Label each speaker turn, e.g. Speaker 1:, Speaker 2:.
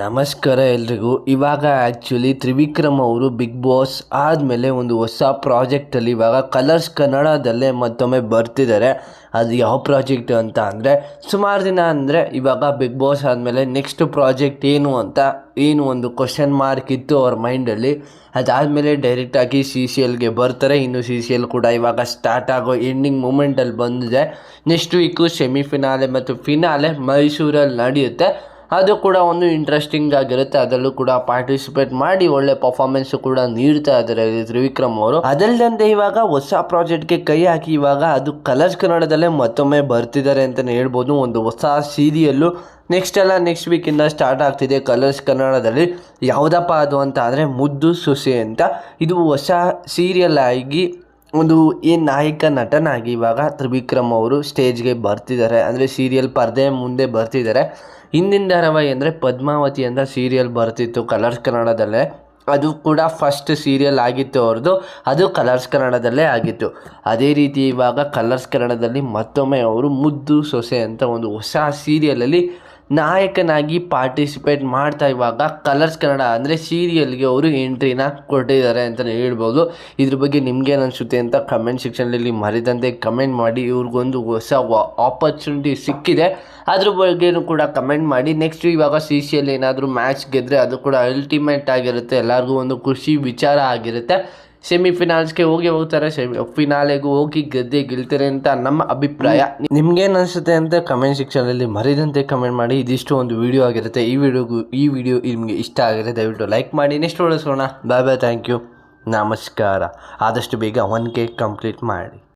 Speaker 1: ನಮಸ್ಕಾರ ಎಲ್ರಿಗೂ. ಇವಾಗ ಆ್ಯಕ್ಚುಲಿ ತ್ರಿವಿಕ್ರಮ್ ಅವರು ಬಿಗ್ ಬಾಸ್ ಆದಮೇಲೆ ಒಂದು ಹೊಸ ಪ್ರಾಜೆಕ್ಟಲ್ಲಿ ಇವಾಗ ಕಲರ್ಸ್ ಕನ್ನಡದಲ್ಲೇ ಮತ್ತೊಮ್ಮೆ ಬರ್ತಿದ್ದಾರೆ ಅದು ಯಾವ ಪ್ರಾಜೆಕ್ಟ್ ಅಂತ ಅಂದರೆ ಸುಮಾರು ದಿನ ಅಂದರೆ ಇವಾಗ ಬಿಗ್ ಬಾಸ್ ಆದಮೇಲೆ ನೆಕ್ಸ್ಟ್ ಪ್ರಾಜೆಕ್ಟ್ ಏನು ಅಂತ ಏನು ಒಂದು ಕ್ವಶನ್ ಮಾರ್ಕ್ ಇತ್ತು ಅವ್ರ ಮೈಂಡಲ್ಲಿ ಅದಾದಮೇಲೆ ಡೈರೆಕ್ಟಾಗಿ ಸಿ ಸಿ ಎಲ್ಗೆ ಬರ್ತಾರೆ. ಇನ್ನು ಸಿ ಸಿ ಎಲ್ ಕೂಡ ಇವಾಗ ಸ್ಟಾರ್ಟ್ ಆಗೋ ಎಂಡಿಂಗ್ ಮೂಮೆಂಟಲ್ಲಿ ಬಂದಿದೆ. ನೆಕ್ಸ್ಟ್ ವೀಕು ಸೆಮಿಫಿನಾಲೆ ಮತ್ತು ಫಿನಾಲೆ ಮೈಸೂರಲ್ಲಿ ನಡೆಯುತ್ತೆ. ಅದು ಕೂಡ ಒಂದು ಇಂಟ್ರೆಸ್ಟಿಂಗ್ ಆಗಿರುತ್ತೆ. ಅದರಲ್ಲೂ ಕೂಡ ಪಾರ್ಟಿಸಿಪೇಟ್ ಮಾಡಿ ಒಳ್ಳೆ ಪರ್ಫಾರ್ಮೆನ್ಸ್ ಕೂಡ ನೀಡ್ತಾ ಇದ್ದಾರೆ ತ್ರಿವಿಕ್ರಮ್ ಅವರು. ಅದಲ್ಲದೆ ಇವಾಗ ಹೊಸ ಪ್ರಾಜೆಕ್ಟ್ಗೆ ಕೈ ಹಾಕಿ ಇವಾಗ ಅದು ಕಲರ್ಸ್ ಕನ್ನಡದಲ್ಲೇ ಮತ್ತೊಮ್ಮೆ ಬರ್ತಿದ್ದಾರೆ ಅಂತಲೇ ಹೇಳ್ಬೋದು. ಒಂದು ಹೊಸ ಸೀರಿಯಲ್ಲು ನೆಕ್ಸ್ಟ್ ಎಲ್ಲ ನೆಕ್ಸ್ಟ್ ವೀಕಿಂದ ಸ್ಟಾರ್ಟ್ ಆಗ್ತಿದೆ ಕಲರ್ಸ್ ಕನ್ನಡದಲ್ಲಿ ಯಾವುದಪ್ಪ ಅದು ಅಂತ ಅಂದರೆ ಮುದ್ದು ಸೊಸೆ ಅಂತ. ಇದು ಹೊಸ ಸೀರಿಯಲ್ ಆಗಿ ಒಂದು ಈ ನಾಯಕ ನಟನಾಗಿ ಇವಾಗ ತ್ರಿವಿಕ್ರಮ್ ಅವರು ಸ್ಟೇಜ್ಗೆ ಬರ್ತಿದ್ದಾರೆ. ಅಂದರೆ ಸೀರಿಯಲ್ ಪರದೆ ಮುಂದೆ ಬರ್ತಿದ್ದಾರೆ. ಹಿಂದಿನ ಧಾರಾವಾಹಿ ಅಂದರೆ ಪದ್ಮಾವತಿ ಅಂತ ಸೀರಿಯಲ್ ಬರ್ತಿತ್ತು ಕಲರ್ಸ್ ಕನ್ನಡದಲ್ಲೇ ಅದು ಕೂಡ ಫಸ್ಟ್ ಸೀರಿಯಲ್ ಆಗಿತ್ತು ಅವ್ರದ್ದು ಅದು ಕಲರ್ಸ್ ಕನ್ನಡದಲ್ಲೇ ಆಗಿತ್ತು. ಅದೇ ರೀತಿ ಇವಾಗ ಕಲರ್ಸ್ ಕನ್ನಡದಲ್ಲಿ ಮತ್ತೊಮ್ಮೆ ಅವರು ಮುದ್ದು ಸೊಸೆ ಅಂತ ಒಂದು ಹೊಸ ಸೀರಿಯಲಲ್ಲಿ ನಾಯಕನಾಗಿ ಪಾರ್ಟಿಸಿಪೇಟ್ ಮಾಡ್ತಾ ಇವಾಗ ಕಲರ್ಸ್ ಕನ್ನಡ ಅಂದರೆ ಸೀರಿಯಲ್ಗೆ ಅವರು ಎಂಟ್ರಿನ ಕೊಟ್ಟಿದ್ದಾರೆ ಅಂತಲೇ ಹೇಳ್ಬೋದು. ಇದ್ರ ಬಗ್ಗೆ ನಿಮ್ಗೇನು ಅನಿಸುತ್ತೆ ಅಂತ ಕಮೆಂಟ್ ಸೆಕ್ಷನಲ್ಲಿ ಮರಿದಂತೆ ಕಮೆಂಟ್ ಮಾಡಿ. ಇವ್ರಿಗೊಂದು ಹೊಸ ಆಪರ್ಚುನಿಟಿ ಸಿಕ್ಕಿದೆ. ಅದ್ರ ಬಗ್ಗೆನೂ ಕೂಡ ಕಮೆಂಟ್ ಮಾಡಿ. ನೆಕ್ಸ್ಟ್ ಇವಾಗ ಸಿ ಸಿ ಏನಾದರೂ ಮ್ಯಾಚ್ ಗೆದ್ದರೆ ಅದು ಕೂಡ ಅಲ್ಟಿಮೇಟ್ ಆಗಿರುತ್ತೆ. ಎಲ್ಲರಿಗೂ ಒಂದು ಖುಷಿ ವಿಚಾರ ಆಗಿರುತ್ತೆ. ಸೆಮಿಫಿನಾಲ್ಸ್ಗೆ ಹೋಗಿ ಹೋಗ್ತಾರೆ, ಸೆಮಿ ಫಿನಾಲೆಗೂ ಹೋಗಿ ಗದ್ದೆ ಗೆಲ್ತಾರೆ ಅಂತ ನಮ್ಮ ಅಭಿಪ್ರಾಯ. ನಿಮ್ಗೇನು ಅನಿಸುತ್ತೆ ಅಂತ ಕಮೆಂಟ್ ಸೆಕ್ಷನಲ್ಲಿ ಮರಿದಂತೆ ಕಮೆಂಟ್ ಮಾಡಿ. ಇದಿಷ್ಟು ಒಂದು ವಿಡಿಯೋ ಆಗಿರುತ್ತೆ. ಈ ವಿಡಿಯೋಗೂ ಈ ವಿಡಿಯೋ ನಿಮಗೆ ಇಷ್ಟ ಆಗಿದೆ ದಯವಿಟ್ಟು ಲೈಕ್ ಮಾಡಿ. ನೆಕ್ಸ್ಟ್ ಉಳಿಸೋಣ ಬಾಯ್ ಬಾಯ್ ಥ್ಯಾಂಕ್ ಯು ನಮಸ್ಕಾರ. ಆದಷ್ಟು ಬೇಗ ಒನ್ ಕೆ ಕಂಪ್ಲೀಟ್ ಮಾಡಿ.